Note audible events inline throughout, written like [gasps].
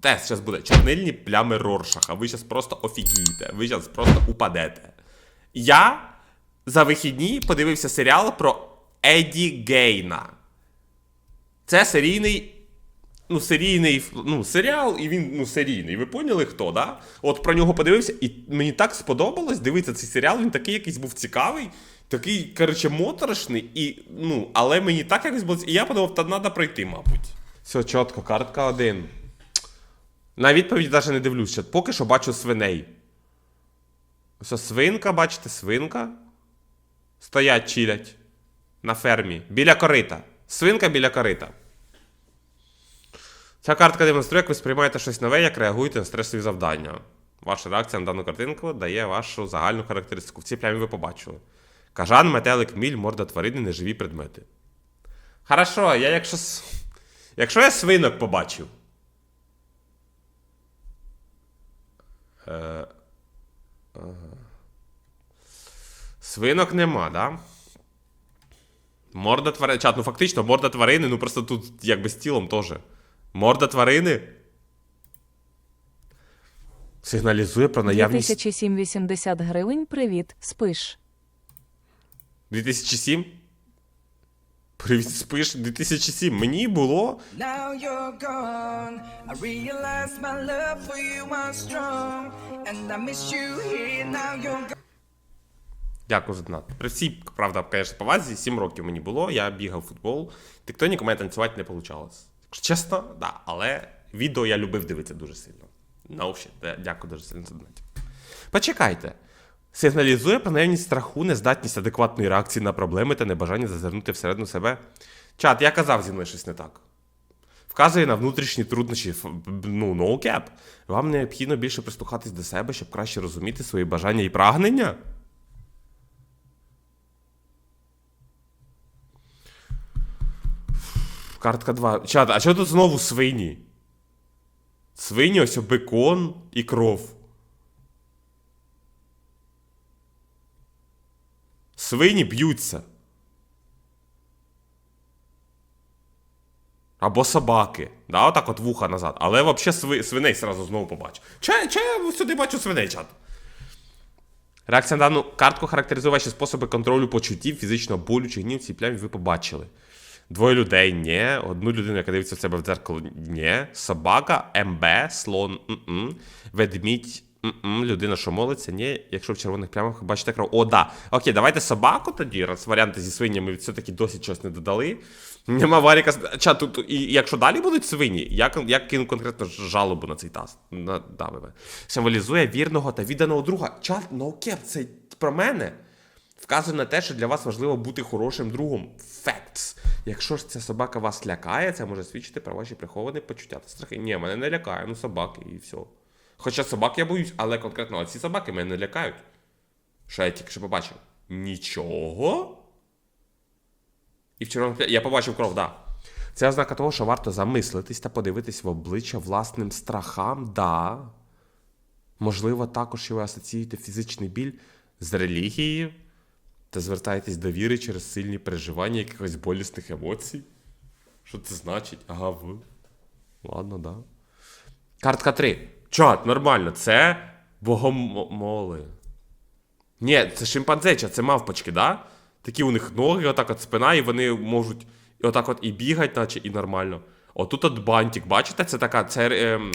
Тест зараз буде чорнильні плями Роршаха. Ви зараз просто офігієте. Ви зараз просто упадете. Я за вихідні подивився серіал про Еді Гейна. Це серійний. Ну, серійний ну, серіал, і він ну, серійний. Ви поняли хто, да? От про нього подивився, і мені так сподобалось дивитися цей серіал. Він такий якийсь був цікавий, такий, коротше, моторошний, і, ну, але мені так якось було. І я подумав, та треба пройти, мабуть. Все, чітко, картка один. На відповідь навіть не дивлюся. Поки що бачу свиней. Ось свинка, бачите, свинка. Стоять, чилять. На фермі. Біля корита. Свинка біля корита. Ця картка демонструє, як ви сприймаєте щось нове, як реагуєте на стресові завдання. Ваша реакція на дану картинку дає вашу загальну характеристику. В цій плямі ви побачили. Кажан, метелик, міль, морда тварини, неживі предмети. Хорошо, я якщо. Якщо я свинок побачив. Е, ага. Свинок нема, да? Морда тварини. Чат, ну фактично, морда тварини, ну просто тут якби з тілом теж. Морда тварини. Сигналізує про наявність. 2070 гривень. Привіт, спиш. 2007? Привіт, спиш 2007. Мені було. Now you're gone. I realize my love for you was strong. And I miss you here. Now you're gone. Дякую за донат. При всій, правда, звісно, повазі, 7 років мені було, я бігав в футбол. Тектоніку мене танцювати не вийшло. Чесно, да, але відео я любив дивитися дуже сильно. No shit, дякую дуже сильно за донат. Почекайте. Сигналізує про наявність страху, нездатність адекватної реакції на проблеми та небажання зазирнути всередину себе. Чат, я казав зі мною щось не так. Вказує на внутрішні труднощі, ну, no cap. Вам необхідно більше прислухатись до себе, щоб краще розуміти свої бажання і прагнення. Картка 2. Чат, а що тут знову свині? Свині, ось бекон і кров. Свині б'ються. Або собаки. Да, отак от вуха назад. Але взагалі сви, свиней сразу знову побачу. Че, че я сюди бачу свиней, чат? Реакція на дану картку характеризує ваші способи контролю почуттів, фізичного болю чи гнів цій плямі ви побачили. Двоє людей ні. Одну людину, яка дивиться в себе в дзеркало, ні. Собака, МБ, слон, м ведмідь, м людина, що молиться, ні. Якщо в червоних плямах бачите кров. О, да. Окей, давайте собаку тоді, раз варіанти зі свинями все-таки досить щось не додали. Нема варіка. Ча, тут, і якщо далі будуть свині, я, я кину конкретно жалобу на цей таст. На, да, Символізує вірного та відданого друга. Чат, ну окей, це про мене. Вказує на те, що для вас важливо бути хорошим другом. Facts. Якщо ж ця собака вас лякає, це може свідчити про ваші приховані почуття та страхи. Ні, мене не лякає, ну собаки і все. Хоча собак я боюсь, але конкретно ці собаки мене не лякають. Що я тільки що побачив? Нічого. І в червоному я побачив кров, да. Це ознака того, що варто замислитись та подивитись в обличчя власним страхам, да. Можливо, також що ви асоціюєте фізичний біль з релігією та звертаєтесь до віри через сильні переживання якихось болісних емоцій. Що це значить? Ага, ви. Ладно, да. Картка 3. Чат, нормально, це богомоли. Ні, це шимпанзе, чат, це мавпочки, да? Такі у них ноги, отак от спина, і вони можуть отак от і бігати, наче і нормально. Отут от бантик, бачите? Це така. Це ем,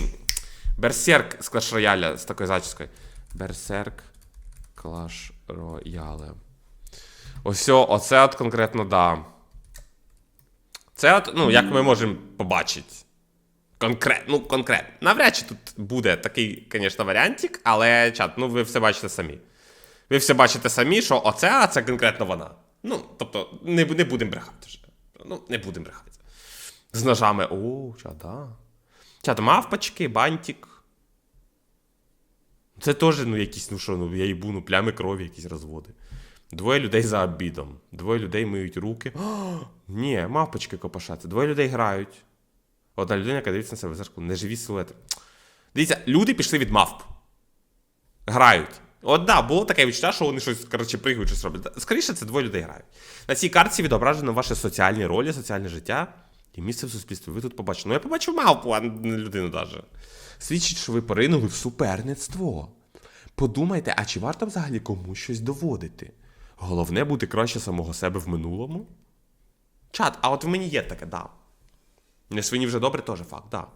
берсерк з Clash Royale, з такою зачіскою. Берсерк Clash Royale. Ось, оце от конкретно, да. Це от, ну, як ми можемо побачити. Конкретно, ну, конкретно. Навряд чи тут буде такий, звісно, варіантик, але чат, ну ви все бачите самі. Ви все бачите самі, що оце, а це конкретно вона. Ну, тобто, не, не будемо брехати вже. Ну, не будемо брехати. З ножами. О, чат, да. Чат, мавпочки, бантик. Це теж, ну, якісь, ну що, ну, я їбу, ну, плями крові, якісь розводи. Двоє людей за обідом. Двоє людей миють руки. О, [gasps] ні, мавпочки копошаться. Двоє людей грають. Одна людина, яка дивиться на себе в зеркало. Неживі силуети. Дивіться, люди пішли від мавп. Грають. От да, було таке відчуття, що вони щось, коротше, пригають, щось роблять. Скоріше, це двоє людей грають. На цій картці відображено ваші соціальні ролі, соціальне життя І місце в суспільстві. Ви тут побачили. Ну, я побачив мавпу, а не людину навіть. Свідчить, що ви поринули в суперництво. Подумайте, а чи варто взагалі комусь щось доводити? Головне бути краще самого себе в минулому? Чат, а от в мені є таке, да. Не свині вже добре, теж факт, да.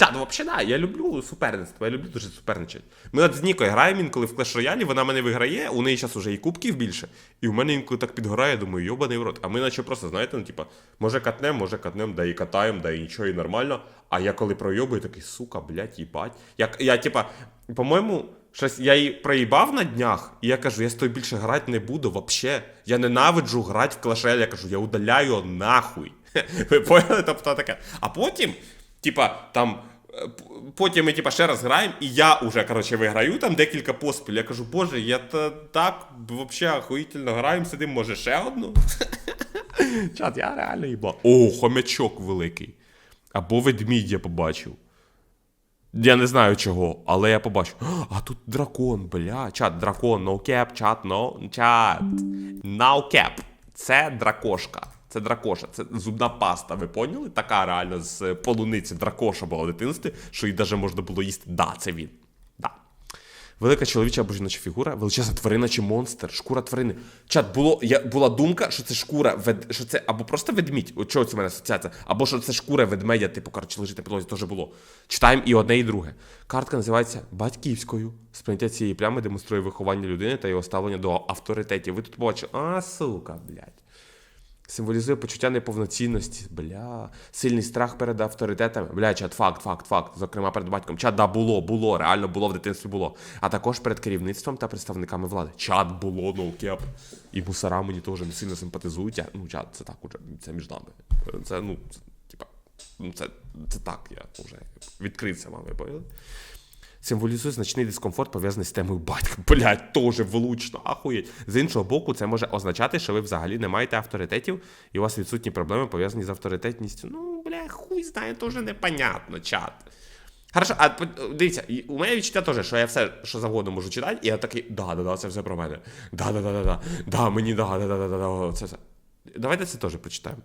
Чат, ну, взагалі, да, я люблю суперництво, я люблю дуже суперничати. Ми от з Нікою граємо інколи в Clash Royale, вона мене виграє, у неї зараз уже і кубків більше, і у мене інколи так підгорає, думаю, йобаний в рот. А ми наче просто, знаєте, ну, типа, може катнем, може катнем, да і катаємо, да і нічого, і нормально. А я коли пройобую, такий, сука, блядь, їбать. Я, я типа, по-моєму, щось я її проїбав на днях, і я кажу, я з тобою більше грати не буду, вообще. Я ненавиджу грати в Clash я кажу, я удаляю нахуй. [laughs] Ви поняли? Тобто таке. А потім, типа, там. е, Потім ми типа ще раз граємо, і я уже коротше виграю там декілька поспіль. Я кажу, боже, я та так взагалі охуїтельно граємо, сидимо, може ще одну. [laughs] Чат, я реально їбав. О, хомячок великий. Або ведмідь я побачив. Я не знаю чого, але я побачив. А тут дракон, бля. Чат, дракон, no cap, чат, no. Чат. No cap. Це дракошка. Це дракоша, це зубна паста, ви поняли? Така реально з полуниці дракоша була в дитинстві, що її навіть можна було їсти. Да, це він. Да. Велика чоловіча або жіноча фігура, величезна тварина чи монстр, шкура тварини. Чат, було, я, була думка, що це шкура вед, що це або просто ведмідь, от чого це в мене асоціація, або що це шкура ведмедя, типу, коротше, лежить на підлозі, теж було. Читаємо і одне, і друге. Картка називається батьківською. Сприйняття цієї плями демонструє виховання людини та його ставлення до авторитетів. Ви тут побачили, а сука, блядь. Символізує почуття неповноцінності, бля, сильний страх перед авторитетами. Бля, чат, факт, факт, факт. Зокрема, перед батьком. Чат, да, було, було, реально було в дитинстві було. А також перед керівництвом та представниками влади. Чат було, ноукеп. І мусора мені теж не сильно симпатизують. Я, ну, чат, це так уже, це між нами. Це, ну, це, типа, ну, це, це так, я вже відкрився вам, ви поняли? Символізує значний дискомфорт, пов'язаний з темою батька. [laughs] Блять, теж влучно, ахуєть. З іншого боку, це може означати, що ви взагалі не маєте авторитетів, і у вас відсутні проблеми пов'язані з авторитетністю. Ну, бля, хуй знає, теж непонятно, чат. Хорошо, а дивіться, у мене відчуття теж, що я все, що завгодно можу читати, і я такий, да, да, да, це все про мене. Да, да, мені да, да, да, да, да, да, це все. Давайте це теж прочитаємо.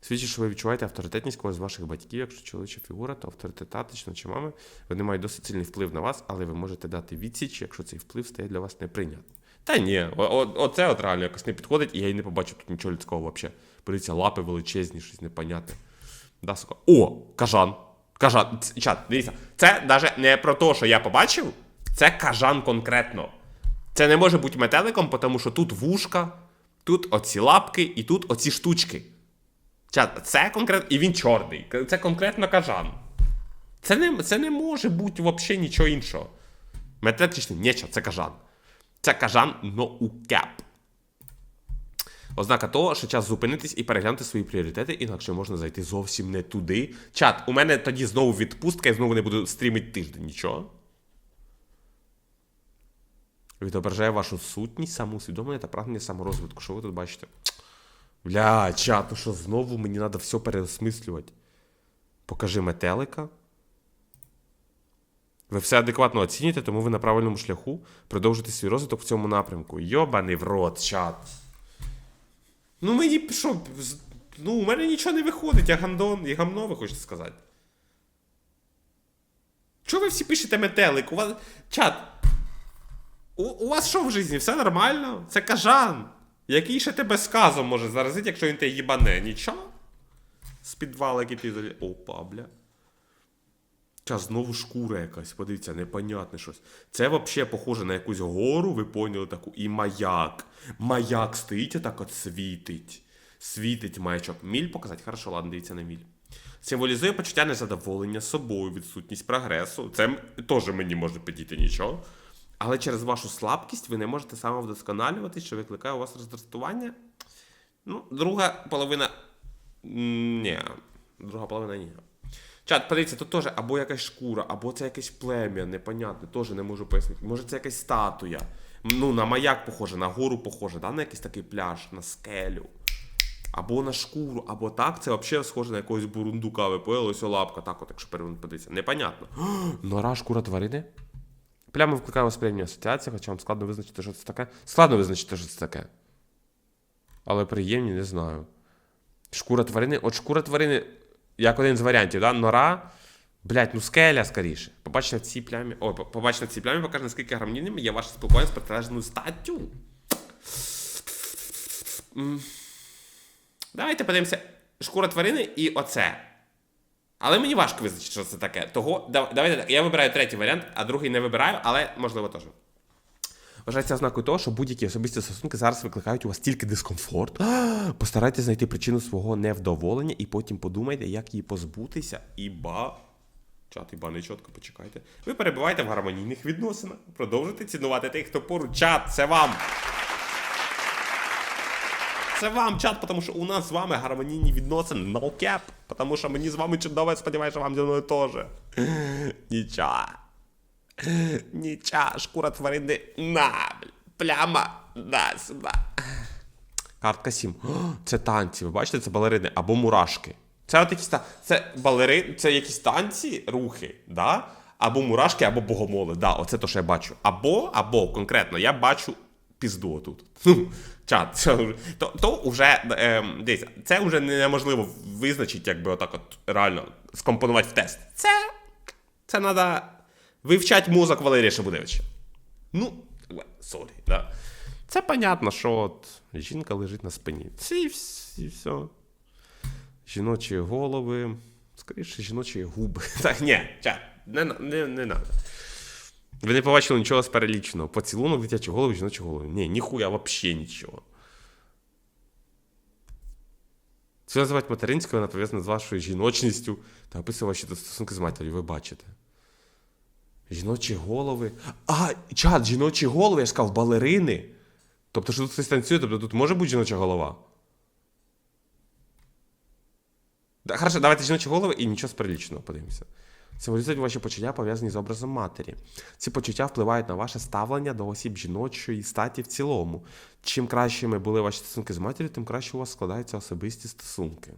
Свідчить, що ви відчуваєте авторитетність когось з ваших батьків, якщо чоловіча фігура, то авторитет таточна чи мами, вони мають досить сильний вплив на вас, але ви можете дати відсіч, якщо цей вплив стає для вас неприйнятним. Та ні, оце от реально якось не підходить, і я й не побачив тут нічого людського взагалі. Подивіться, лапи величезні, щось непонятне. Да, сука. О, кажан. Кажан. Чат, дивіться, це навіть не про те, що я побачив, це кажан конкретно. Це не може бути метеликом, тому що тут вушка, тут оці лапки і тут оці штучки. Чат, це конкретно. І він чорний. Це конкретно кажан. Це не, це не може бути взагалі нічого іншого. Метатричний, ні, чат, це кажан. Це кажан ноукеп. Ознака того, що час зупинитись і переглянути свої пріоритети, інакше можна зайти зовсім не туди. Чат, у мене тоді знову відпустка, я знову не буду стрімити тиждень, нічого. Відображає вашу сутність, самоусвідомлення та прагнення саморозвитку. Що ви тут бачите? Бля, чат, ну що знову мені треба все переосмислювати. Покажи метелика. Ви все адекватно оцінюєте, тому ви на правильному шляху продовжуєте свій розвиток в цьому напрямку. Йобаний в рот, чат. Ну мені що, ну у мене нічого не виходить, я гандон, я гамно, ви хочете сказати. Чого ви всі пишете метелик? У вас. Чат. У, у вас що в житті? Все нормально? Це кажан. Який ще тебе сказом може заразити, якщо він тебе їбане? Нічого? З підвала, який ти заліз. Опа, бля. Час знову шкура якась, подивіться, непонятне щось. Це взагалі похоже на якусь гору, ви поняли таку, і маяк. Маяк стоїть і так от світить. Світить маячок. Міль показати? Хорошо, ладно, дивіться на міль. Символізує почуття незадоволення собою, відсутність прогресу. Це теж мені може підійти нічого. Але через вашу слабкість ви не можете самовдосконалюватись, що викликає у вас роздратування. Ну, друга половина. Ні. Друга половина ні. Чат, подивіться, тут теж або якась шкура, або це якесь плем'я, непонятне, теж не можу пояснити. Може, це якась статуя. Ну, на маяк похоже, на гору похоже, да? на якийсь такий пляж, на скелю. Або на шкуру, або так, це взагалі схоже на якогось бурундука, ви поняли, ось лапка, так от, якщо перевернути подивитися. Непонятно. [gasps] Нора шкура тварини? Плями викликає у вас приємні асоціації, хоча вам складно визначити, що це таке. Складно визначити, що це таке. Але приємні, не знаю. Шкура тварини. От шкура тварини, як один з варіантів, да? Нора. Блять, ну скеля скоріше. Побачите в цій плямі. О, по- побачите в цій плямі, покаже, наскільки гармонійним є ваше спілкування з протилежною статтю. Давайте подивимося. Шкура тварини і оце. Але мені важко визначити, що це таке. Того, давайте так. Я вибираю третій варіант, а другий не вибираю, але можливо теж. Вважається ознакою того, що будь-які особисті стосунки зараз викликають у вас тільки дискомфорт. [gasps] Постарайтесь знайти причину свого невдоволення і потім подумайте, як її позбутися. Іба. Чат, іба, не чітко, почекайте. Ви перебуваєте в гармонійних відносинах. Продовжуйте цінувати тих, хто поруч. Чат, це вам. Це вам, чат, тому що у нас з вами гармонійні відносини. No cap. Тому що мені з вами чудово, я сподіваюся, вам зі мною теж. Нічого. Ніча, шкура тварини. На, пляма. На, сюди. Картка 7. О, Це танці. Ви бачите, це балерини або мурашки. Це от якісь та... Це балери... це якісь танці, рухи, да? Або мурашки, або богомоли. Да, оце то, що я бачу. Або, або конкретно, я бачу пізду отут. Ну, Чат, це то, то вже ем, дивіться, це вже неможливо визначити, якби отак от реально скомпонувати в тест. Це це треба вивчати мозок Валерія Шабудевича. Ну, сорі, да. Це понятно, що от жінка лежить на спині. Це і і все. Жіночі голови. Скоріше, жіночі губи. [laughs] Так, ні, чат, не, на- не, не надо. Ви не побачили нічого з переліченого. Поцілунок, дитячі голови, жіночі голови. Ні, ніхуя вообще нічого. Це називають материнською, вона пов'язана з вашою жіночністю та описує ваші стосунки з матір'ю, ви бачите. Жіночі голови. А, чат, жіночі голови, я ж сказав, балерини. Тобто, що тут хтось танцює, тобто тут може бути жіноча голова. Хорошо, давайте жіночі голови і нічого з переліченого подивимося. Символізують ваші почуття пов'язані з образом матері. Ці почуття впливають на ваше ставлення до осіб жіночої статі в цілому. Чим кращими були ваші стосунки з матір'ю, тим краще у вас складаються особисті стосунки.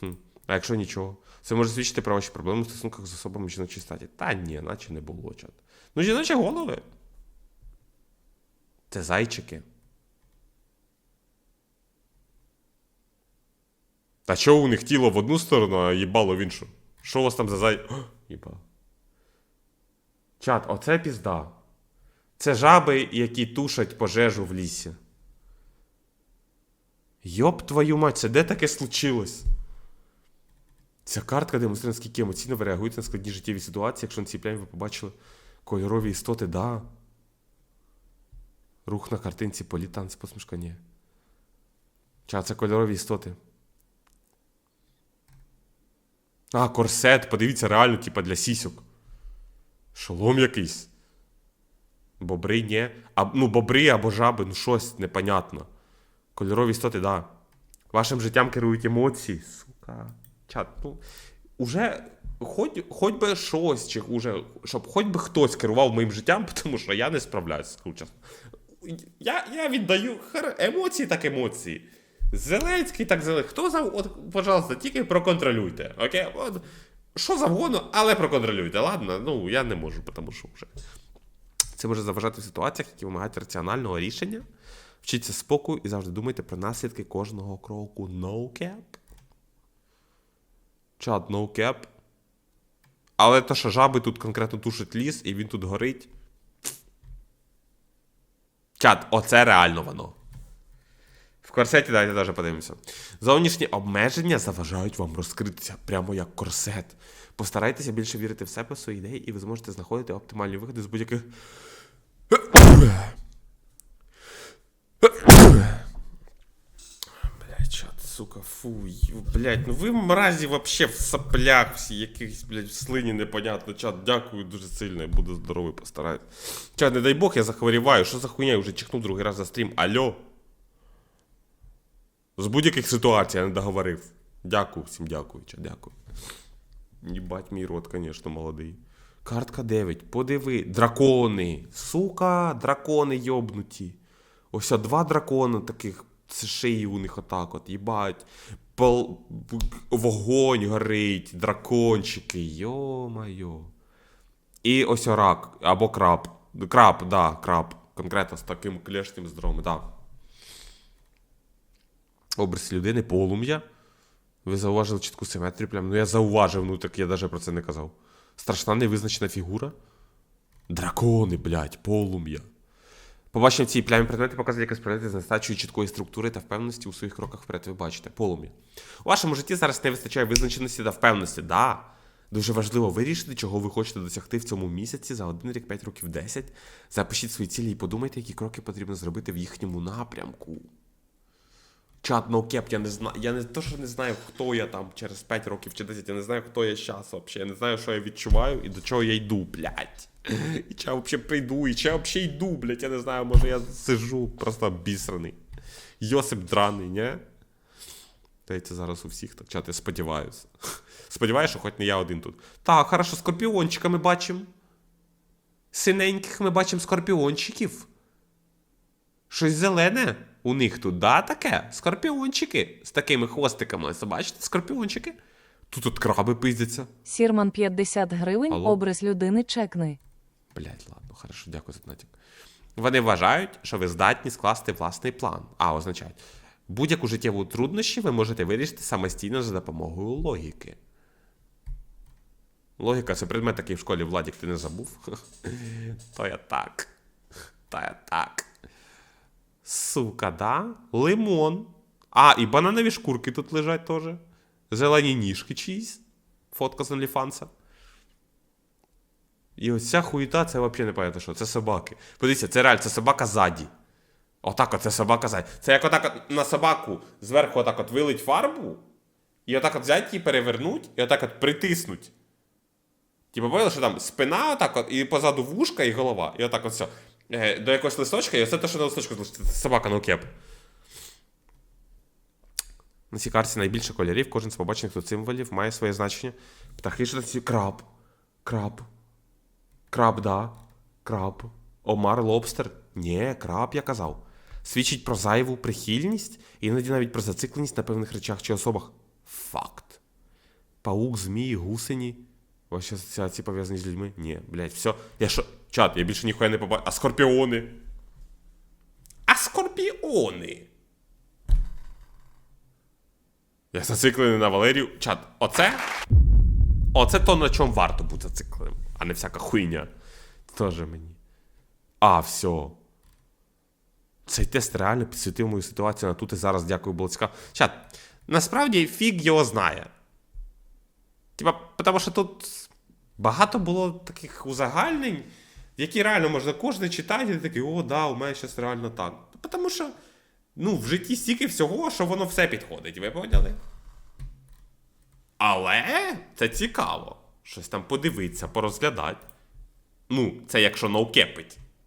Хм. А якщо нічого, це може свідчити про ваші проблеми в стосунках з особами жіночої статі. Та ні, наче не було чат. Ну, жіночі голови. Це зайчики. Та що у них тіло в одну сторону, а їбало в іншу? Що у вас там за зай. О, їба. Чат, оце пізда. Це жаби, які тушать пожежу в лісі. Йоп твою мать, це де таке случилось? Ця картка демонструє, наскільки емоційно ви реагуєте на складні життєві ситуації, якщо на цій плямі ви побачили кольорові істоти, да. Рух на картинці, політ, танець, посмішка, ні. Чат, це кольорові істоти. А, корсет, подивіться, реально, типа для сісьок. Шолом якийсь. Бобри, ні. А, ну, бобри або жаби, ну щось непонятно. Кольорові істоти, да. Вашим життям керують емоції. Сука. Чат, ну. Уже хоч, хоч би щось, чи уже, щоб хоч би хтось керував моїм життям, [laughs] тому що я не справляюся, чесно. Я, я віддаю емоції так емоції. Зеленський так зелений. Хто за. От, пожалуйста, тільки проконтролюйте. Окей? От, що завгодно, але проконтролюйте. Ладно? Ну, я не можу, тому що вже. Це може заважати в ситуаціях, які вимагають раціонального рішення. Вчіться спокою і завжди думайте про наслідки кожного кроку. No cap. Чат, no cap. Але то, що жаби тут конкретно тушать ліс, і він тут горить. Чат, оце реально воно. В корсеті давайте теж подивимося. Зовнішні обмеження заважають вам розкритися, прямо як корсет. Постарайтеся більше вірити в себе, в свої ідеї, і ви зможете знаходити оптимальні виходи з будь-яких. Блять, чат, сука, фу, ю, блять, ну ви мразі вообще в соплях всі, якихось, блять, в слині непонятно. Чат, дякую дуже сильно, я буду здоровий, постараюсь. Чат, не дай Бог, я захворіваю. Що за хуйня? Я вже чихнув другий раз за стрім. Алло. З будь-яких ситуацій я не договорив. Дякую, всім дякую, дякую. Їбать мій рот, звісно, молодий. Картка 9. Подиви. Дракони. Сука, дракони йобнуті. Ось два дракони таких. Це шиї у них отак от, їбать. Пол... Вогонь горить, дракончики. Йо-майо. І ось рак. Або краб. Краб, да, краб. Конкретно з таким клешнім здоровим, да. Образ людини, полум'я. Ви зауважили чітку симетрію. Прям. Ну я зауважив, ну так я навіть про це не казав. Страшна невизначена фігура. Дракони, блядь, полум'я. Побачення в цій плямі предмети показують якось предмети з нестачею чіткої структури та впевненості у своїх кроках вперед. Ви бачите, полум'я. У вашому житті зараз не вистачає визначеності та впевненості. Да. Дуже важливо вирішити, чого ви хочете досягти в цьому місяці за один рік, 5 років, 10. Запишіть свої цілі і подумайте, які кроки потрібно зробити в їхньому напрямку. Чат ноукеп, я не знаю. Я не то, що не знаю, хто я там через 5 років чи 10, я не знаю, хто я зараз взагалі. Я не знаю, що я відчуваю і до чого я йду, блядь. І чи я взагалі прийду, і чи я взагалі йду, блядь, я не знаю, може я сижу просто бісраний. Йосип драний, ні? Здається, зараз у всіх так чат, я сподіваюся. Сподіваюся, що хоч не я один тут. Так, хорошо, скорпіончика ми бачимо. Синеньких ми бачимо скорпіончиків. Щось зелене у них тут, да, таке? Скорпіончики з такими хвостиками. Бачите, скорпіончики. Тут от краби пиздяться. Сірман 50 гривень, Алло? образ людини чекни. Блять, ладно, хорошо, дякую за натяк. Вони вважають, що ви здатні скласти власний план. А, означають, будь-яку життєву труднощі ви можете вирішити самостійно за допомогою логіки. Логіка це предмет такий в школі, Владік, ти не забув? [laughs] То я так. То я так. Сука, да? Лимон. А, і бананові шкурки тут лежать теж. Зелені ніжки чиїсь. Фотка з OnlyFans. І ось ця це взагалі не пам'ятаю, що це собаки. Подивіться, це реально, це собака ззаді. Отак от, це собака ззаді. Це як отак от на собаку зверху отак от вилить фарбу, і отак от взять її, перевернуть, і отак от притиснуть. Типу, поняли, що там спина отак от, і позаду вушка, і голова. І отак от все. Е, до якогось листочка, і оце те, що на листочку залишиться. Собака на кеп. На цій карті найбільше кольорів, кожен з побачених тут символів має своє значення. Птахи, що ці краб. Краб. Краб, да. Краб. Омар лобстер. Ні, краб, я казав. Свідчить про зайву прихильність, іноді навіть про зацикленість на певних речах чи особах. Факт. Паук, змії, гусені. Ваші асоціації пов'язані з людьми? Ні, блядь, все. Я що. Чат, я більше ніхуя не побачив. А скорпіони. А скорпіони. Я зациклений на Валерію. Чат, оце. Оце то, на чому варто бути зацикленим, а не всяка хуйня. Тоже мені. А, все. Цей тест реально підсвітив мою ситуацію на тут і зараз. Дякую, було цікаво. Чат, насправді фіг його знає. Типа, тому що тут багато було таких узагальнень, які реально можна кожен читати, і такий, о, да, у мене зараз реально так. Тому що, ну, в житті стільки всього, що воно все підходить, ви поняли? Але це цікаво. Щось там подивитися, порозглядати. Ну, це якщо ноукепить.